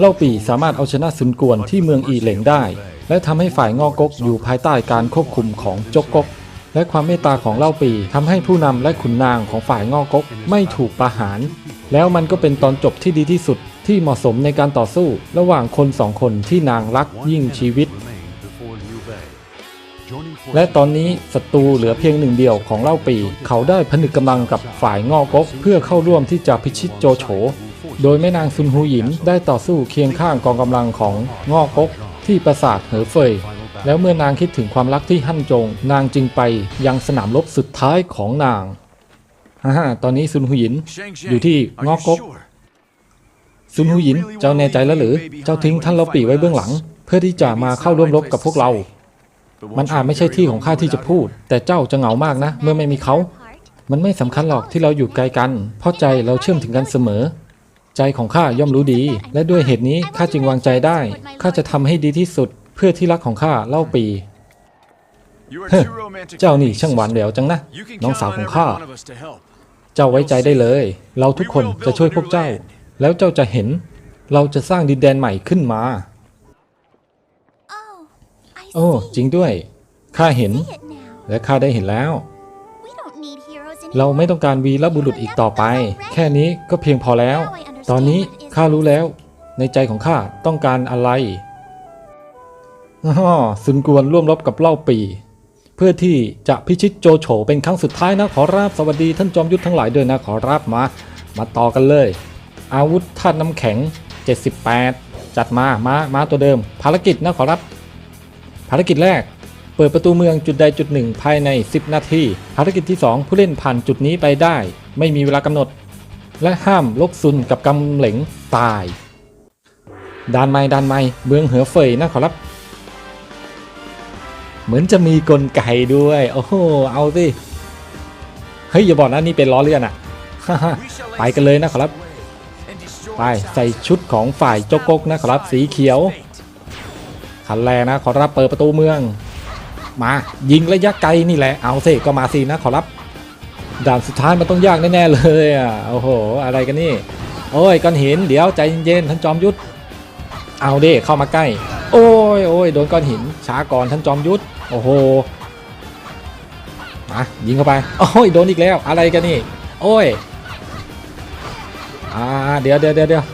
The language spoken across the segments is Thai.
เล่าปี่ control สามารถเอาชนะซุนกวนที่เมืองอีเหลงได้ และทำให้ฝ่ายงอกกอยู่ภายใต้การควบคุมของจกกก และความเมตตาของเล่าปี่ทำให้ผู้นำและขุนนางของฝ่ายงอกกไม่ถูกประหาร แล้วมันก็เป็นตอนจบที่ดีที่สุดที่เหมาะสมในการต่อสู้ ระหว่างคนสองคนที่นางรัก One ยิ่ง camp ชีวิต และตอนนี้ศัตรูเหลือเพียงหนึ่งเดียวของเล่าปี เขาได้ผนึกกำลังกับฝ่ายงอกกเพื่อเข้าร่วมที่จะพิชิตโจโฉ โดยแม่นางซุนฮูหยินได้ต่อสู้เคียงข้างกองกำลังของงอกกที่ปราสาทเหอเฟย แล้วเมื่อนางคิดถึงความรักที่หั่นจง นางจึงไปยังสนามรบสุดท้ายของนางฮ่าฮ่าตอนนี้ซุนฮูหยินอยู่ที่งอกกกซุนฮูหยินเจ้าแน่ใจแล้วหรือ เจ้าทิ้งท่านเล่าปีไว้เบื้องหลัง เพื่อที่จะมาเข้าร่วมรบกับพวกเรา มันอาจไม่ใช่ที่ของข้าที่จะพูด แต่เจ้าจะเหงามากนะ เมื่อไม่มีเขา มันไม่สำคัญหรอกที่เราอยู่ไกลกัน เพราะใจเราเชื่อมถึงกันเสมอ ใจของข้าย่อมรู้ดี และด้วยเหตุนี้ข้าจึงวางใจได้ข้าจะทำให้ดีที่สุดเพื่อที่รักของข้าเล่าปีเเฮ้อเจ้านี่ช่างหวานแหววจังนะ น้องสาวของข้า เจ้าไว้ใจได้เลย เราทุกคนจะช่วยพวกเจ้า แล้วเจ้าจะเห็น เราจะสร้างดินแดนใหม่ขึ้นมา โอ้ จริงด้วย ข้าเห็น และข้าได้เห็นแล้ว เราไม่ต้องการวีรบุรุษอีกต่อไป แค่นี้ก็เพียงพอแล้ว ตอนนี้ข้ารู้แล้ว ในใจของข้าต้องการอะไรอ้อซุนกวนร่วมรบกับเล่าปีเพื่อที่จะพิชิตโจโฉเป็นครั้งสุดท้ายนะขอรับสวัสดีท่านจอมยุทธทั้งหลายด้วยนะขอรับมา มาต่อกันเลย อาวุธธาตุน้ำแข็ง 78 จัดมา มา มาตัวเดิม ภารกิจนะขอรับ ภารกิจแรก เปิดประตูเมืองจุดใดจุดหนึ่งภายใน 10 นาที ภารกิจที่ 2 ผู้เล่นผ่านจุดนี้ไปได้ ไม่มีเวลากำหนด และห้ามลกซุนกับกำเหลงตายดานไม้ดานไม้เมืองเหอเฟยนะขอรับ เหมือนจะมีกลไกด้วย โอ้โห เอาสิ เฮ้ย อย่าบอกนะนี่เป็นล้อเลื่อนอะไปกันเลยนะครับ ไปใส่ชุดของฝ่ายโจกกกนะครับสีเขียว คันแรกนะขอรับเปิดประตูเมือง มายิงระยะไกลนี่แหละเอาสิก็มาสินะขอรับด่านสุดท้ายมันต้องยากแน่ๆเลยอะโอ้โหอะไรกันนี่ โอ้ยก้อนหินเดี๋ยวใจเย็นๆท่านจอมยุทธเอาดิเข้ามาใกล้ โอ้ยโอ้ยโดนก้อนหินช้าก่อนท่านจอมยุทธโอ้โหมายิงเข้าไปโอ้ยโดนอีกแล้วอะไรกันนี่ โอ้ยอ่าเดี๋ยวเดี๋ยวเดี๋ยวเดี๋ยว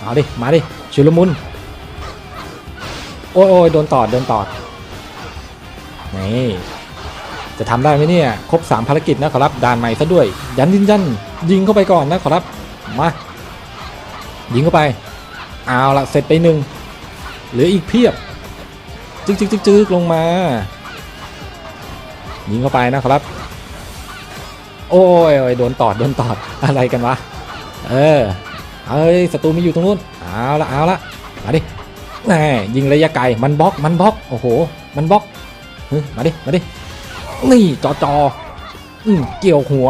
เอาดิมาดิชุลมุน โอ้ยโอ้ยโดนตอดโดนตอดนี่จะทำได้ไหมเนี่ย ครบ 3 ภารกิจนะขอรับด่านใหม่ซะด้วย ยันยินยันยิงเข้าไปก่อนนะขอรับมายิงเข้าไปเอาละเสร็จไปหนึ่งเหลืออีกเพียบจึกจึกจึกจึกลงมา ยิงเข้าไปนะขอรับโอ้ยโอ้ยโดนตอดโดนตอดอะไรกันวะเออเอ้ยศัตรูมีอยู่ตรงนู้นเอาละเอาละมาดิ แหมยิงระยะไกลมันบล็อกมันบล็อกโอ้โห มันบล็อกเฮ้ยมาดิมาดินี่จอจออืมเกี่ยวหัว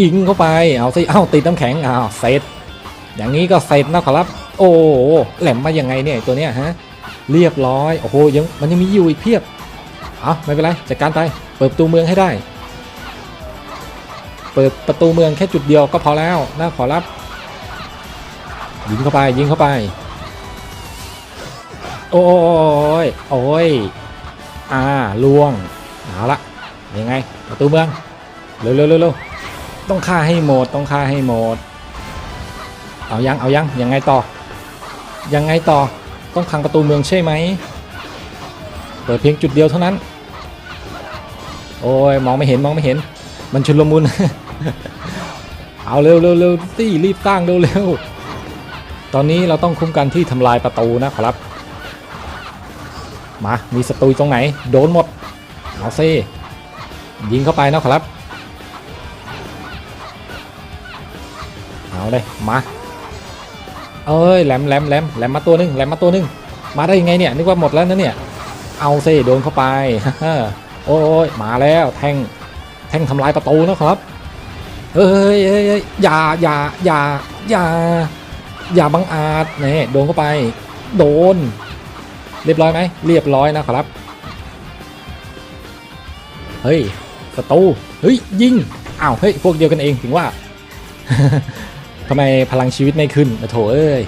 ยิงเข้าไปเอาสิเอ้าติดน้ำแข็งอ้าวเสร็จอย่างนี้ก็เสร็จนะขอรับ โอ้แหลมมายังไงเนี่ยตัวเนี้ยฮะเรียบร้อยโอ้โหยังมันยังมีอยู่อีกเพียบเอาไม่เป็นไรจัดการไปเปิดประตูเมืองให้ได้ เปิดประตูเมืองแค่จุดเดียวก็พอแล้วนะขอรับ ยิงเข้าไปยิงเข้าไป โอ้ยโอ้ยอ่าล่วงเอาละยังไงประตูเมืองเร็วเร็วเร็วต้องฆ่าให้หมดต้องฆ่าให้หมด เอายังเอายังยังไงต่อ ยังไงต่อต้องพังประตูเมืองใช่ไหมเปิดเพียงจุดเดียวเท่านั้น โอ้ยมองไม่เห็นมองไม่เห็น มันชุลมุนเอาเร็วเร็วเร็วตี้รีบตั้งเร็วเร็ว ตอนนี้เราต้องคุ้มกันที่ทำลายประตูนะครับ มา มีศัตรูตรงไหน โดนหมด เอาซิยิงเข้าไปนะครับ เอาเลย มา เอ้ยแหลมแหลมแหลมแหลมมาตัวหนึงแหลมมาตัวหนึง มาได้ยังไงเนี่ย นึกว่าหมดแล้วนะเนี่ย เอาซิโดนเข้าไป โอ้ยมาแล้ว แทง แทงทำลายประตูนะครับ เอ้ยเอ้ยเอ้ยอย่าอย่าอย่าอย่า อย่าบังอาจนี่โดนเข้าไป โดน เรียบร้อยไหมเรียบร้อยนะขอรับ เฮ้ยประตูเฮ้ยยิงอ้าวเฮ้ยพวกเดียวกันเองถึงว่าทำไมพลังชีวิตไม่ขึ้นโถเอ้ย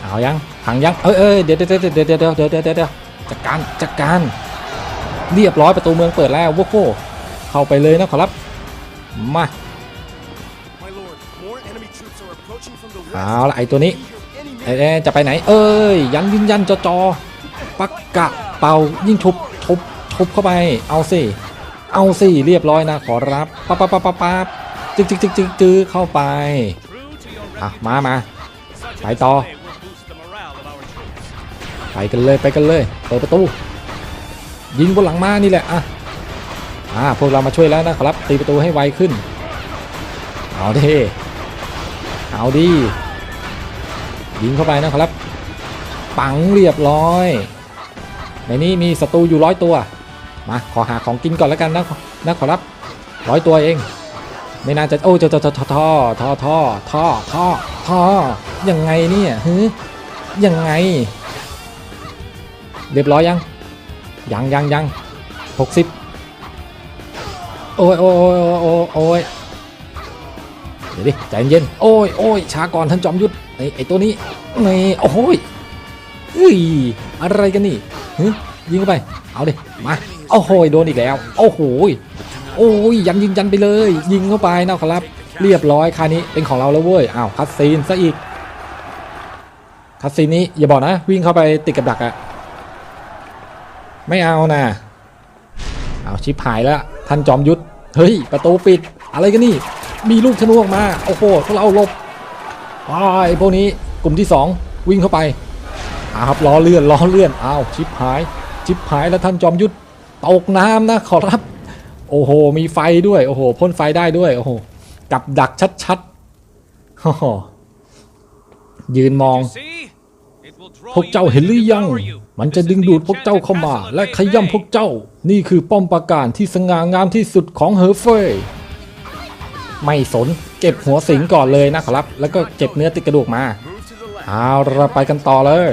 เอายังพังยังเอ้ยเอ้ยเดี๋ยวเดี๋ยวเดี๋ยวเดี๋ยวเดี๋ยวเดี๋ยวจัดการจัดการ เรียบร้อยประตูเมืองเปิดแล้วว้โก้เข้าไปเลยนะขอรับมา เอาละไอตัวนี้ Any เอ๊ะจะไปไหน เอ้ยยันยินยันจอจอปักกะเป่ายิ่งทุบทุบทุบเข้าไปเอาสิเอาสิเรียบร้อยนะขอรับปั๊บปั๊บปั๊บปั๊บปั๊บจึ๊กจึ๊กจึ๊กจึ๊กจึ๊กเข้าไปอะมามาไปต่อ ไปกันเลยไปกันเลยเปิดประตู ยิงบนหลังมานี่แหละอะอ่าพวกเรามาช่วยแล้วนะครับตีประตูให้ไวขึ้นเอาดิ เอาดิยิงเข้าไปนะครับ ปังเรียบร้อย ในนี้มีศัตรูอยู่ร้อยตัว มาขอหาของกินก่อนแล้วกันนะนะขอรับร้อยตัวเอง ไม่น่าจะโอ้จะจะจะท่อท่อท่อท่อท่อท่อยังไงเนี่ยฮึยังไง เรียบร้อยยัง ยังยังยังหกสิบโอ้ยโอ้ยโอ้ยโอ้ย ดี๋ยวดิใจเย็นโอ้ยโอ้ยช้าก่อนท่านจอมยุทธไอ้ไอ้ตัวนี้นี่โอ้ยเฮ้ยอะไรกันนี่ฮึยิงเข้าไป เอาดิมาโอ้โหโดนอีกแล้ว โอ้โหโอ้ยยันยิงยันไปเลย ยิงเข้าไปนะครับ เรียบร้อยคานี้เป็นของเราแล้วเว้ยอ้าวคัดซีนซะอีกคัดซีนนี้อย่าบอกนะวิ่งเข้าไปติดกับดักอะไม่เอานะเอาชิปหายแล้วท่านจอมยุทธเฮ้ยประตูปิดอะไรกันนี่ มีลูกธนูออกมา โอ้โหเราลบไอ้พวกนี้กลุ่มที่สองวิ่งเข้าไปอาครับล้อเลื่อนล้อเลื่อนอ้าวชิปหาย ชิปหายแล้วท่านจอมยุทธตกน้ำนะขอรับ โอ้โห มีไฟด้วย โอ้โหพ่นไฟได้ด้วย โอ้โหกับดักชัดๆโอ้โหยืนมอง พวกเจ้าเห็นหรือยัง มันจะดึงดูดพวกเจ้าเข้ามา และขย่ำพวกเจ้า นี่คือป้อมปราการที่สง่างามที่สุดของเฮอร์เฟย ไม่สนเก็บหัวสิงก่อนเลยนะครับ แล้วก็เก็บเนื้อติดกระดูกมาเอาเราไปกันต่อเลย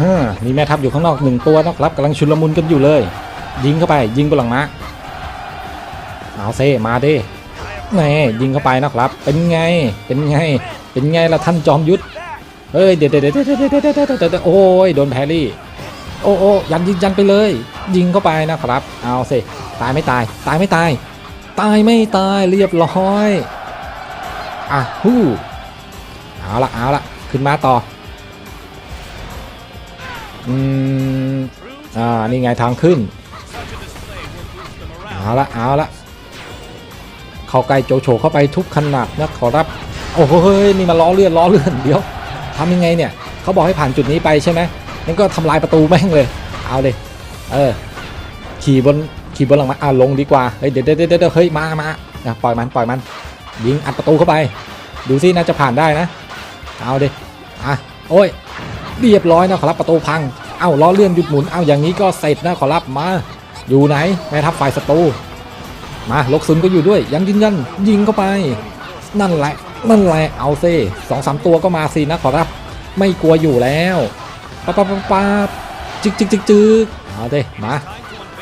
ฮมีแม่ทัพอยู่ข้างนอกหนึ่งตัวนะครับกำลังชุลมุนกันอยู่เลย ยิงเข้าไป ยิงบนหลังม้าเอาเซมาดิแน่ยิงเข้าไปนะครับ เป็นไงเป็นไง เป็นไงล่ะท่านจอมยุทธเฮ้ยเดี๋ยวเดี๋ยวเดี๋ยวเดี๋ยวเดี๋ยวเดี๋ยวโอ้ยโดนแพรี่โอ้โอ้ยันยิงยันไปเลย ยิงเข้าไปนะครับ เอาเซตายไม่ตาย ตายไม่ตาย ตายไม่ตายเรียบร้อย อะฮู้เอาละเอาละขึ้นมาต่อ อืม อ่า นี่ไงทางขึ้น เอาละเอาละเข้าใกล้โจโฉเข้าไปทุกขนาดนะขอรับ โอ้โหเฮ้ยนี่มาล้อเลื่อนล้อเลื่อนเดี๋ยวทำยังไงเนี่ย เขาบอกให้ผ่านจุดนี้ไปใช่ไหมงั้นก็ทำลายประตูแม่งเลย เอาเลย เออ ขี่บน ขี่บนหลังมาอ่าลงดีกว่า เฮ้ยเดี๋ยวเดี๋ยวเดี๋ยวเฮ้ยมามาอะปล่อยมันปล่อยมัน ยิงอัดประตูเข้าไป ดูซิน่าจะผ่านได้นะ เอาดิอะโอ้ยเรียบร้อยนะขอรับประตูพัง เอ้าล้อเลื่อนหยุดหมุน เอ้าอย่างนี้ก็เสร็จนะขอรับมา อยู่ไหนแม่ทัพฝ่ายศัตรูมาลกซุนก็อยู่ด้วยยังยิงยันยิงเข้าไป นั่นแหละนั่นแหละเอาซิสองสามตัวก็มาสินะขอรับ ไม่กลัวอยู่แล้วปั๊บปั๊บปั๊บจึกจึกจึกจึกเอาเด้มา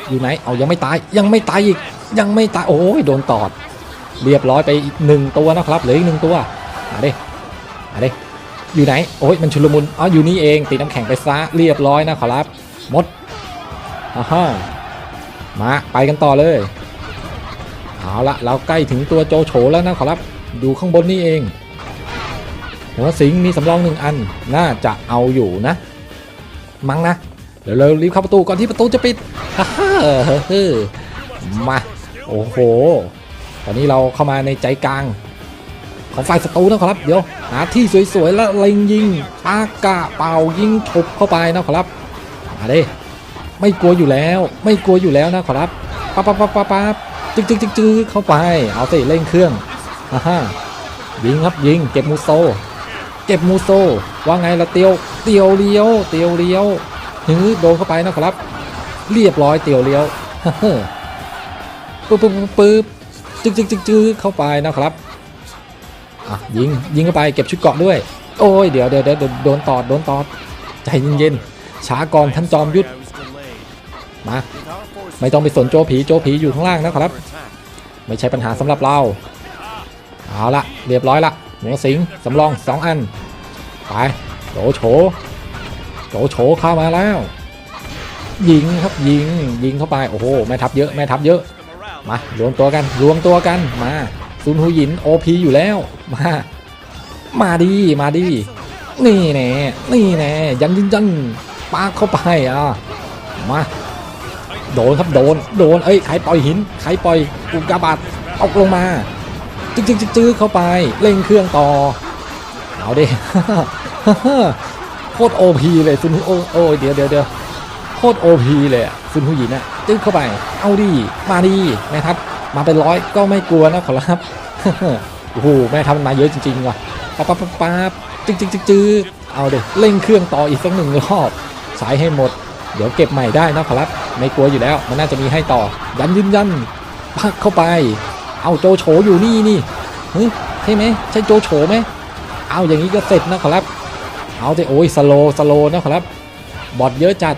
อยู่ไหน เอายังไม่ตาย ยังไม่ตายอีก ยังไม่ตาย โอ้ยโดนตอด เรียบร้อยไปอีกหนึ่งตัวนะครับเหลืออีกหนึ่งตัวมาดิมาดิอยู่ไหน โอ้ยมันชุลมุนอ๋ออยู่นี่เองตีน้ำแข็งไปซะเรียบร้อยนะขอรับหมดอ่าฮะมาไปกันต่อเลยเอาละเราใกล้ถึงตัวโจโฉแล้วนะขอรับดูข้างบนนี่เองหัวสิงมีสำรองหนึ่งอันน่าจะเอาอยู่นะ มั้งนะ ดี๋ยวเรารีบเข้าประตูก่อนที่ประตูจะปิดฮ่าฮ่ามาโอ้โห ตอนนี้เราเข้ามาในใจกลาง ของฝ่ายศัตรูนะครับ เดี๋ยวหาที่สวยๆแล้วเล็งยิงปากาเป่ายิงฉบเข้าไปนะครับมาเด้ไม่กลัวอยู่แล้ว ไม่กลัวอยู่แล้วนะขอรับปั๊บปั๊บปั๊บปั๊บปั๊บจึ๊กจึ๊กจึ๊กจึ๊กเข้าไป เอาสิเร่งเครื่องอ่าฮะยิงครับยิงเก็บมูโซ เก็บมูโซ ว่าไงละเตียวเตียวเลี้ยวเตียวเลี้ยว หือโดนเข้าไปนะครับ เรียบร้อยเตียวเลี้ยวปึ๊บปึ๊บปึ๊บจึ๊กจึ๊กจึ๊กจึ๊กเข้าไปนะครับอะยิงยิงเข้าไปเก็บชุดเกาะด้วย โอ้ยเดี๋ยวเดี๋ยวเดี๋ยวโดนตอดโดนตอดใจเย็นๆช้าก่อนท่านจอมยุทธมาไม่ต้องไปสนโจผีโจผีอยู่ข้างล่างนะครับ ไม่ใช่ปัญหาสำหรับเราเอาละเรียบร้อยละหัวสิงสำรองสองอันไปโจโฉ โจโฉเข้ามาแล้วยิงครับยิงยิงเข้าไปโอ้โหแม่ทัพเยอะแม่ทัพเยอะมารวมตัวกันรวมตัวกันมาซุนหูหยินโอพีอยู่แล้วมามาดีมาดีนี่แน่นี่แน่ยันยันยันปาเข้าไปอะมาโดนครับโดนโดนเอ้ยใครปล่อยหินใครปล่อยอุกกาบาตตกลงมาจึ๊กจึ๊กจึ๊กเข้าไปเร่งเครื่องต่อเอาดิ คตรโอพีเลยซุนโอโอ้เดี๋ยวเดี๋ยวเดี๋ยวโคตรโอพีเลยซุนหูหยินอะจึ๊กเข้าไป เอาดิมาดิแม่ทัพมาเป็นร้อยก็ไม่กลัวนะขอรับโอ้โหแม่ทัพมันมาเยอะจริงๆว่ะปั๊บปั๊บปั๊บปั๊บจึ๊กจึ๊กจึ๊กจึ๊เอาเด็เร่งเครื่องต่ออีกสักหนึ่งรอบสายให้หมด เดี๋ยวเก็บใหม่ได้นะครับไม่กลัวอยู่แล้ว มันน่าจะมีให้ต่อ ยันยืนยันพักเข้าไป เอาโจโฉอยู่นี่นี่เฮ้ยใช่ไหมใช่โจโฉไหมเอาอย่างนี้ก็เสร็จนะครับ เอาแต่โอ้ยสโลสโลนะครับ บอดเยอะจัด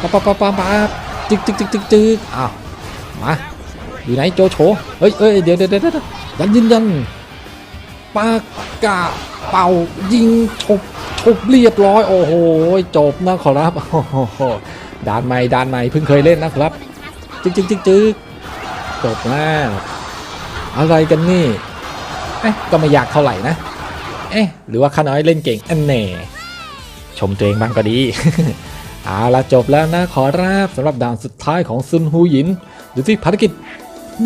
ปั๊บปั๊บปั๊บปั๊บปั๊บจึ๊กจึกจึกจึกจึกอ้าวมาอยู่ไหนโจโฉเฮ้ยเอ้ยเดี๋ยวเดี๋ยวเดี๋ยวเดี๋ยวยันยืนยันปากกาเป่ายิงฉบฉบเรียบร้อย โอ้โหจบนะขอรับโอ้โหด่านใหม่ด่านใหม่เพิ่งเคยเล่นนะครับ จึกจึกจึกจึกจบแล้วอะไรกันนี่เอ๊ะก็ไม่อยากเท่าไหร่นะ เอ๊ะหรือว่าข้าน้อยเล่นเก่งอันแน่ ชมตัวเองบ้างก็ดี เอาละจบแล้วนะขอรับสำหรับด่านสุดท้ายของซุนฮูหยินดูสิภารกิจ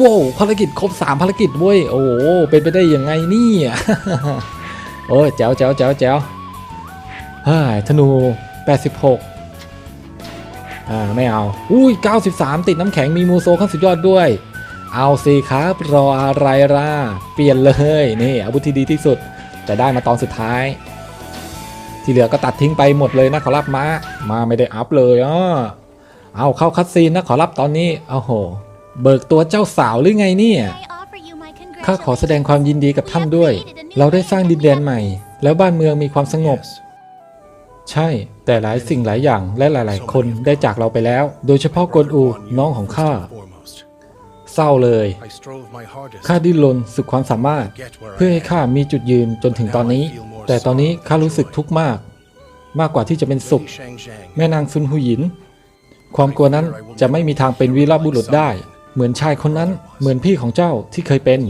ว้าวภารกิจครบสามภารกิจเว้ยโอ้โหเป็นไปได้ยังไงเนี่ยโอ้ยแจ๋วแจ๋วแจ๋วแจ๋วเฮ้ยธนู 86อ่าไม่เอาอุ้ย93 ติดน้ำแข็งมีมูโซขั้นสุดยอดด้วย เอาสิครับรออะไรล่ะ เปลี่ยนเลย นี่อาวุธที่ดีที่สุดจะได้มาตอนสุดท้าย ที่เหลือก็ตัดทิ้งไปหมดเลยนะขอรับมามาไม่ได้อัพเลยอะเอาเข้าคัดซีนนะขอรับตอนนี้โอ้โห เบิกตัวเจ้าสาวหรือไงเนี่ยข้าขอแสดงความยินดีกับท่านด้วย เราได้สร้างดินแดนใหม่ แล้วบ้านเมืองมีความสงบ ใช่ แต่หลายสิ่งหลายอย่างและหลาย ๆ คนได้จากเราไปแล้ว โดยเฉพาะกวนอูน้องของข้าเศร้าเลย ข้าดิ้นรนสุดความสามารถ เพื่อให้ข้ามีจุดยืนจนถึงตอนนี้ แต่ตอนนี้ข้ารู้สึกทุกข์มาก มากกว่าที่จะเป็นสุข แม่นางซุนหูหยิน ความกลัวนั้นจะไม่มีทางเป็นวีรบุรุษได้ เหมือนชายคนนั้นเหมือนพี่ของเจ้าที่เคยเป็น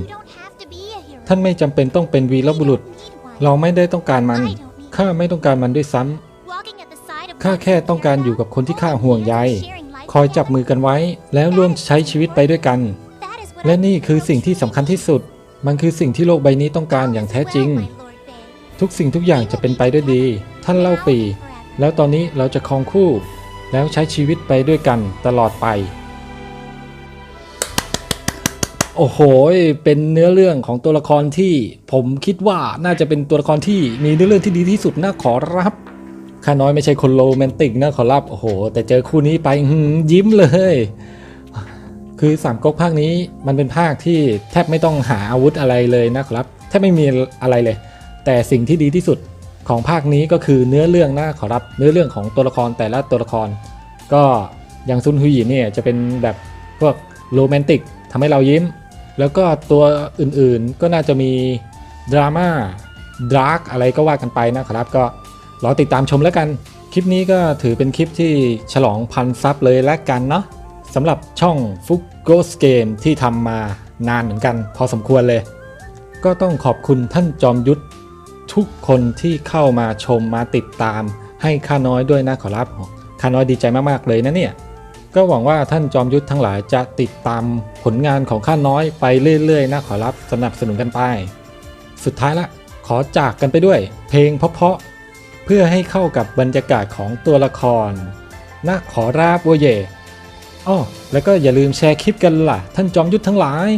ท่านไม่จำเป็นต้องเป็นวีรบุรุษ เราไม่ได้ต้องการมันข้าไม่ต้องการมันด้วยซ้ำข้าแค่ต้องการอยู่กับคนที่ข้าห่วงใยคอยจับมือกันไว้ แล้วร่วมใช้ชีวิตไปด้วยกัน และนี่คือสิ่งที่สำคัญที่สุด มันคือสิ่งที่โลกใบนี้ต้องการอย่างแท้จริง ทุกสิ่งทุกอย่างจะเป็นไปด้วยดี ท่านเล่าปี แล้วตอนนี้เราจะครองคู่ แล้วใช้ชีวิตไปด้วยกันตลอดไป โอ้โห เป็นเนื้อเรื่องของตัวละครที่ผมคิดว่าน่าจะเป็นตัวละครที่มีเนื้อเรื่องที่ดีที่สุดนะขอรับข้าน้อยไม่ใช่คนโรแมนติกนะขอรับ โอ้โห แต่เจอคู่นี้ไปยิ้มเลย คือสามก๊กภาคนี้มันเป็นภาคที่แทบไม่ต้องหาอาวุธอะไรเลยนะครับ แทบไม่มีอะไรเลย แต่สิ่งที่ดีที่สุดของภาคนี้ก็คือเนื้อเรื่องนะขอรับเนื้อเรื่องของตัวละครแต่ละตัวละคร ก็อย่างซุนฮุยเนี่ยจะเป็นแบบพวกโรแมนติกทำให้เรายิ้ม แล้วก็ตัวอื่นๆก็น่าจะมีดราม่าดาร์กอะไรก็ว่ากันไปนะครับ ก็รอติดตามชมแล้วกัน คลิปนี้ก็ถือเป็นคลิปที่ฉลองพันซับเลยแล้วกันเนาะสำหรับช่องฟุกโกสเกมที่ทำมานานเหมือนกัน พอสมควรเลย ก็ต้องขอบคุณท่านจอมยุทธ ทุกคนที่เข้ามาชมมาติดตาม ให้ข้าน้อยด้วยนะขอรับข้าน้อยดีใจมากๆเลยนะเนี่ยก็หวังว่าท่านจอมยุทธทั้งหลายจะติดตามผลงานของข้าน้อยไปเรื่อยๆนะขอรับสนับสนุนกันไป สุดท้ายละขอจากกันไปด้วย เพลงเพราะๆเพื่อให้เข้ากับบรรยากาศของตัวละครนะขอราบโวเยอ้อแล้วก็อย่าลืมแชร์คลิปกันล่ะ ท่านจอมยุทธทั้งหลาย